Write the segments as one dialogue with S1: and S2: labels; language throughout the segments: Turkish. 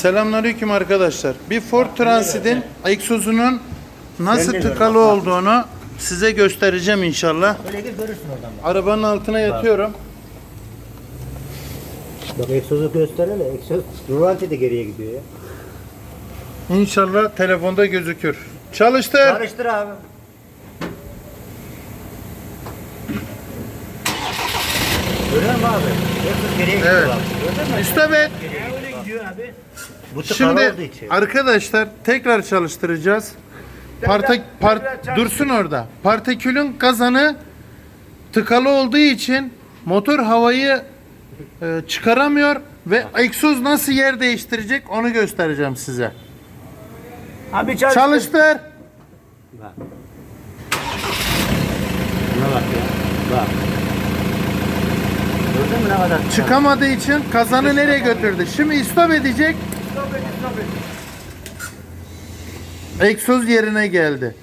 S1: Selamünaleyküm arkadaşlar. Bir Ford Transit'in egzozunun nasıl tıkalı olduğunu size göstereceğim inşallah.
S2: Böyle gir görürsün oradan bak.
S1: Arabanın altına yatıyorum.
S2: Bak egzozu göstersene. Egzoz Rulanti de geriye gidiyor ya.
S1: İnşallah telefonda gözükür. Çalıştır.
S2: Karıştır abi. Görüyor musun abi? Egzoz geriye gidiyor
S1: Evet.
S2: bak. Gördün mü? Geriye öyle gidiyor abi. Bu tıkalı
S1: Şimdi
S2: için.
S1: arkadaşlar tekrar çalıştıracağız. Parta, par- dursun orada. Partikülün kazanı tıkalı olduğu için motor havayı e, çıkaramıyor ve egzoz nasıl yer değiştirecek onu göstereceğim size.
S2: Abi çalış.
S1: Çalıştır.
S2: Bak. Buna bak ya. Bak. Gördün mü ne kadar? tıkalı?
S1: Çıkamadığı için kazanı nereye götürdü? Şimdi istop edecek. Egzoz yerine geldi.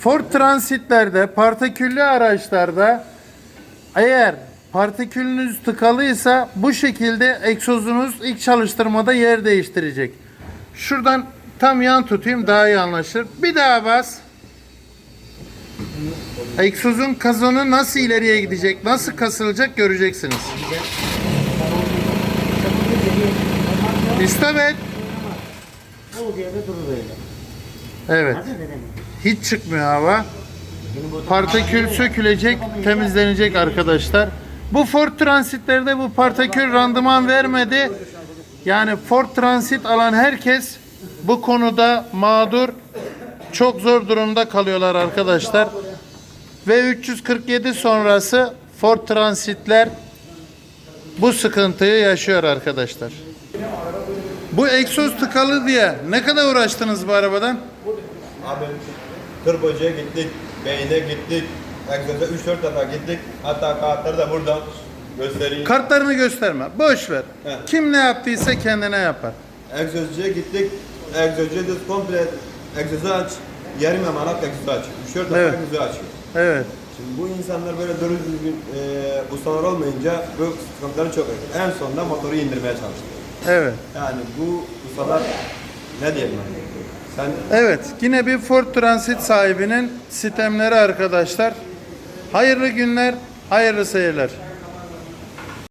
S1: Ford Transit'lerde, partiküllü araçlarda eğer partikülünüz tıkalıysa bu şekilde egzozunuz ilk çalıştırmada yer değiştirecek. Şuradan tam yan tutayım daha iyi anlaşılır. Bir daha bas. Egzozun kazanı nasıl ileriye gidecek, nasıl kasılacak göreceksiniz. İstop et.
S2: Bu diye de durur öyle.
S1: Evet. Hiç çıkmıyor hava. Partikül sökülecek, temizlenecek arkadaşlar. Bu Ford Transit'lerde bu partikül randıman vermedi. Yani Ford Transit alan herkes bu konuda mağdur. Çok zor durumda kalıyorlar arkadaşlar. Ve 347 sonrası Ford Transit'ler bu sıkıntıyı yaşıyor arkadaşlar. Bu egzoz tıkalı diye ne kadar uğraştınız bu arabadan?
S3: Abi turbocuya gittik, beyne gittik, egzoza 3-4 defa gittik. Hatta kağıtları da burada göstereyim.
S1: Kartlarını gösterme. Boş ver.
S3: He.
S1: Kim ne yaptıysa kendine yapar.
S3: Egzozcuya gittik, egzozcuya da komple egzozu aç, yarım yamalak egzozu aç. 3-4 defa
S1: Evet.
S3: egzozu açıyor.
S1: Evet.
S3: Şimdi bu insanlar böyle doğru düzgün e, ustalar olmayınca bu sıkıntıları çok yaşıyor. En sonunda motoru indirmeye çalıştı.
S1: Evet.
S3: Yani bu ustalar ne diyelim? Sen
S1: Evet. Yine bir Ford Transit sahibinin sistemleri arkadaşlar. Hayırlı günler, hayırlı seyirler.